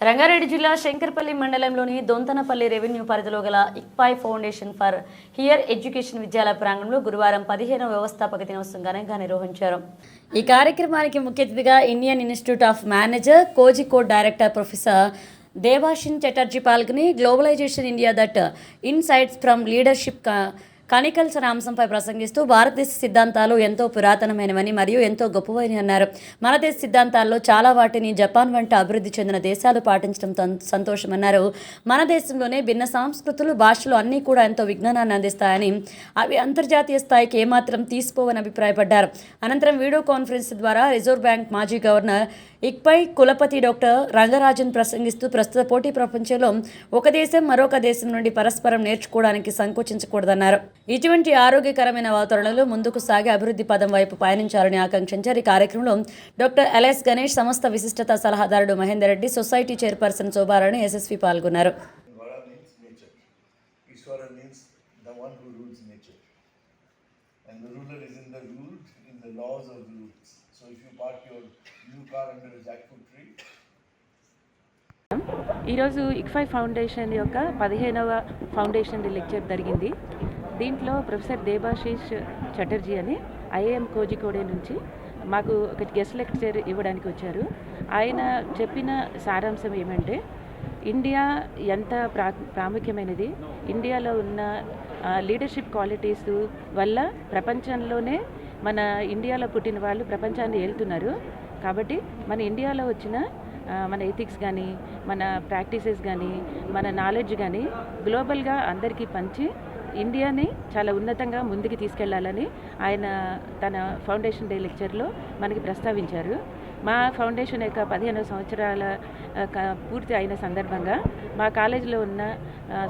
రంగారెడ్డి జిల్లా శంకర్పల్లి మండలంలోని దొంతనపల్లి రెవెన్యూ పరిధిలో గల ICFAI foundation for higher education విద్యాలయ ప్రాంగణంలో గురువారం పదిహేనవ వ్యవస్థాపక దినోత్సవం ఘనంగా నిర్వహించారు. ఈ కార్యక్రమానికి ముఖ్య అతిథిగా Indian institute of manager Kozhikode director professor దేవాషిన్ Chatterjee పాల్గొని globalization India that insights from leadership chronicles అంశంపై ప్రసంగిస్తూ భారతదేశ సిద్ధాంతాలు ఎంతో పురాతనమైనవని మరియు ఎంతో గొప్పవని అన్నారు. మన దేశ సిద్ధాంతాల్లో చాలా వాటిని జపాన్ వంటి అభివృద్ధి చెందిన దేశాలు పాటించడం సంతోషమన్నారు. మన దేశంలోనే భిన్న సంస్కృతులు భాషలు అన్నీ కూడా ఎంతో విజ్ఞానాన్ని అందిస్తాయని అవి అంతర్జాతీయ స్థాయికి ఏమాత్రం తీసుకోవని అభిప్రాయపడ్డారు. అనంతరం వీడియో కాన్ఫరెన్స్ ద్వారా రిజర్వ్ బ్యాంక్ మాజీ గవర్నర్ ఇక్పై కులపతి డాక్టర్ రంగరాజన్ ప్రసంగిస్తూ ప్రస్తుత పోటీ ప్రపంచంలో ఒక దేశం మరొక దేశం నుండి పరస్పరం నేర్చుకోవడానికి సంకోచించకూడదన్నారు. ఇటువంటి ఆరోగ్యకరమైన వాతావరణంలో ముందుకు సాగి అభివృద్ధి పదం వైపు పయనించాలని ఆకాంక్షించారు ఈ కార్యక్రమంలో డాక్టర్ ఎల్ఎస్ గణేష్ సంస్థ విశిష్టత సలహాదారుడు Mahender Reddy society chairperson Shobharani SSV పాల్గొన్నారు And the ruler is in the ruled, in the laws of rules. So if you park your new car under a jackfruit tree, ఈరోజు ICFAI foundation యొక్క పదిహేనవ foundation lecture జరిగింది దీంట్లో professor దేబాశీష్ Chatterjee అని IIM కోజికోడే నుంచి మాకు ఒక గెస్ట్ లెక్చర్ ఇవ్వడానికి వచ్చారు. ఆయన చెప్పిన సారాంశం ఏమంటే ఇండియా ఎంత ప్రా ప్రాముఖ్యమైనది? ఇండియాలో ఉన్న లీడర్షిప్ క్వాలిటీస్ వల్ల ప్రపంచంలోనే మన ఇండియాలో పుట్టిన వాళ్ళు ప్రపంచాన్ని ఏలుతున్నారు. కాబట్టి మన ఇండియాలో వచ్చిన మన ఎథిక్స్ కానీ మన ప్రాక్టీసెస్ కానీ మన నాలెడ్జ్ కానీ గ్లోబల్గా అందరికీ పంచి ఇండియాని చాలా ఉన్నతంగా ముందుకు తీసుకెళ్ళాలని ఆయన తన ఫౌండేషన్ డే లెక్చర్లో మనకి ప్రస్తావించారు. మా ఫౌండేషన్ యొక్క పదిహేను సంవత్సరాల పూర్తి అయిన సందర్భంగా మా కాలేజీలో ఉన్న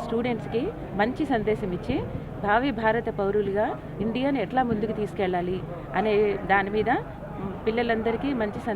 స్టూడెంట్స్కి మంచి సందేశం ఇచ్చి భావి భారత పౌరులుగా ఇండియాని ఎట్లా ముందుకు తీసుకెళ్ళాలి అనే దాని మీద పిల్లలందరికీ మంచి సందేశం